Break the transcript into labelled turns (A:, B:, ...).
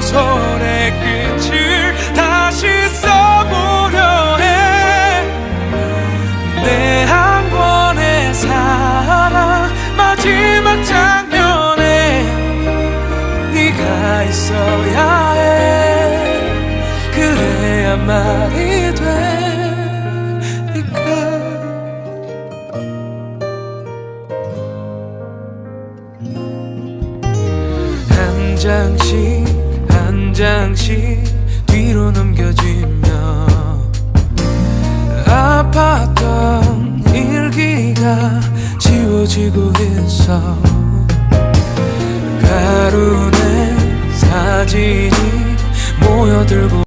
A: 소설의 끝을 다시 써보려 해내 한 권의 사랑 마지막 장면에 네가 있어야 해. 그래야 말이 돼 장씩 장식 뒤로 넘겨지며 아팠던 일기가 지워지고 있어 가루내 사진이 모여들고